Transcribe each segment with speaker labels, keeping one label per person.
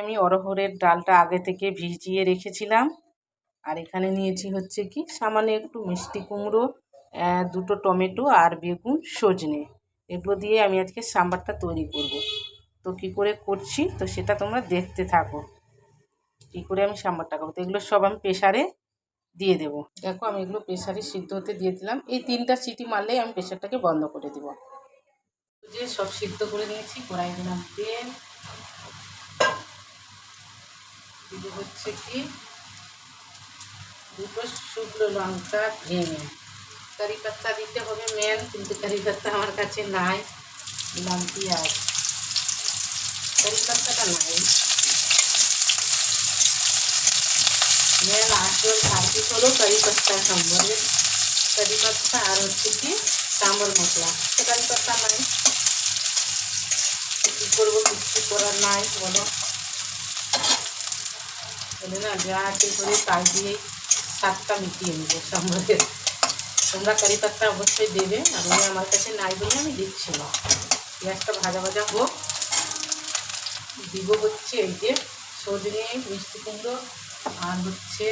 Speaker 1: আমি অরহরের ডালটা আগে থেকে ভিজিয়ে রেখেছিলাম। আর এখানে নিয়েছি হচ্ছে কি, সামান্য একটু মিষ্টি কুমড়ো দুটো টমেটো আর বেগুন সজনে। এগুলো দিয়ে আমি আজকে সাম্বারটা তৈরি করব। তো কি করে করছি, তো সেটা তোমরা দেখতে থাকো। কি করে আমি সাম্বারটা করব? তো এগুলো সব আমি প্রেশারে দিয়ে দেবো। দেখো, আমি এগুলো প্রেশারে সিদ্ধ হতে দিয়ে দিলাম। এই তিনটা সিটি মারলেই আমি প্রেশারটাকে বন্ধ করে দেবো। যে সব সিদ্ধ করে নিয়েছি কড়াই দিলাম তেল দিয়ে হচ্ছে কি? দুটো শুকনো লঙ্কা ভেঙে। কারি পাত্তা দিতে হবে মেন কিন্তু কারি পাত্তা আমার কাছে নাই। দিলাম পেঁয়াজ। কারি পাত্তাটা নাই। মেন আসল সার্ভিস হলো কারি পাত্তা সম্বরের কারি আর হচ্ছে কি? সাম্বর মশলা। তো কারি পাত্তা নাই কী করব? কিছু করার নাই, বলো। বলে না যা করে তাই দিয়েই স্বাদটা মিটিয়ে নেব সম্বরের তোমরা কারি পাত্তা অবশ্যই দেবে, আর আমি আমার কাছে নাই বলে আমি দিচ্ছি না। পেঁয়াজটা ভাজা ভাজা হোক, দিব হচ্ছে এই যে সজনে মিষ্টি কুমড়ো, আর হচ্ছে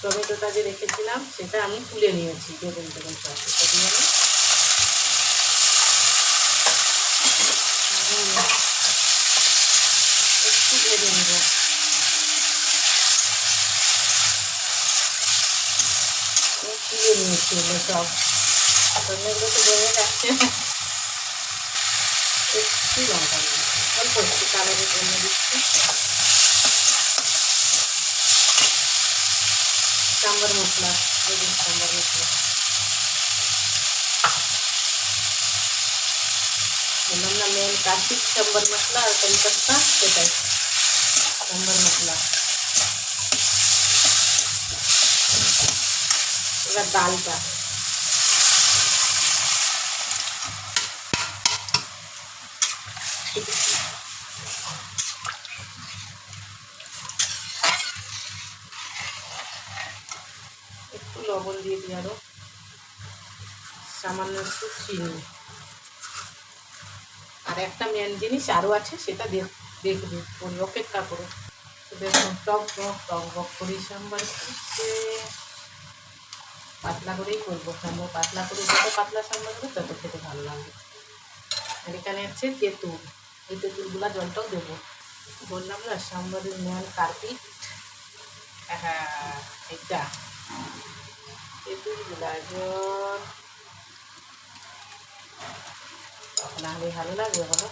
Speaker 1: টমেটোটা যে রেখেছিলাম, সেটা আমি তুলে নিয়েছি বেগুন বেগুন সব সেটা দিয়ে আমি একটু ভেজে নেব তুলে নিয়েছি এগুলো সব এগুলো তো জমে যাচ্ছে একটু লঙ্কা দিই অল্প একটু কালারের জন্য দিচ্ছি সাম্বার মশলা বেগুন সাম্বার মশলা বললাম না মেন কার্তিক সাম্বার মশলা আর কারি পাত্তা সেটাই সাম্বার মশলা এবার ডালটা। একটু লবণ দিয়ে দিই আরও সামান্য একটু চিনি। আর একটা মেন জিনিস আরও আছে, সেটা দেখ- দেখবে অপেক্ষা করো। দেখুন, টক টক টক বক করি, সাম্বার পাতলা করেই করব সাম্বার পাতলা করে যত পাতলা সাম্বার হবে তত খেতে ভালো লাগবে। আর এখানে হচ্ছে তেঁতুল, এই তেঁতুলগুলা জলটাও দেবো। বললাম না, সাম্বারের মেন কার্পিট হ্যাঁ এটা তেঁতুলগুলা জল। না হলে ভালো লাগবে বলো?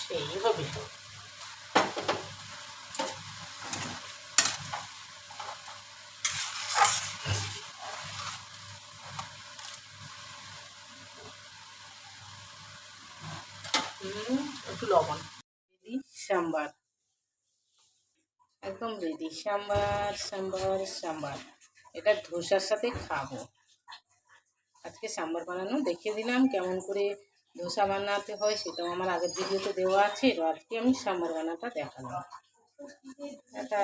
Speaker 1: সেই হবে। একটু লবণ রেডি সাম্বার। একদম রেডি সাম্বার সাম্বার সাম্বার। এটা ধোসার সাথে খাব। আজকে সাম্বার বানানো দেখিয়ে দিলাম কেমন করে ধোসা বানাতে হয়, সেটাও আমার আগের ভিডিওতে দেওয়া আছে। আজকে আমি সাম্বার বানাটা দেখালাম। এটা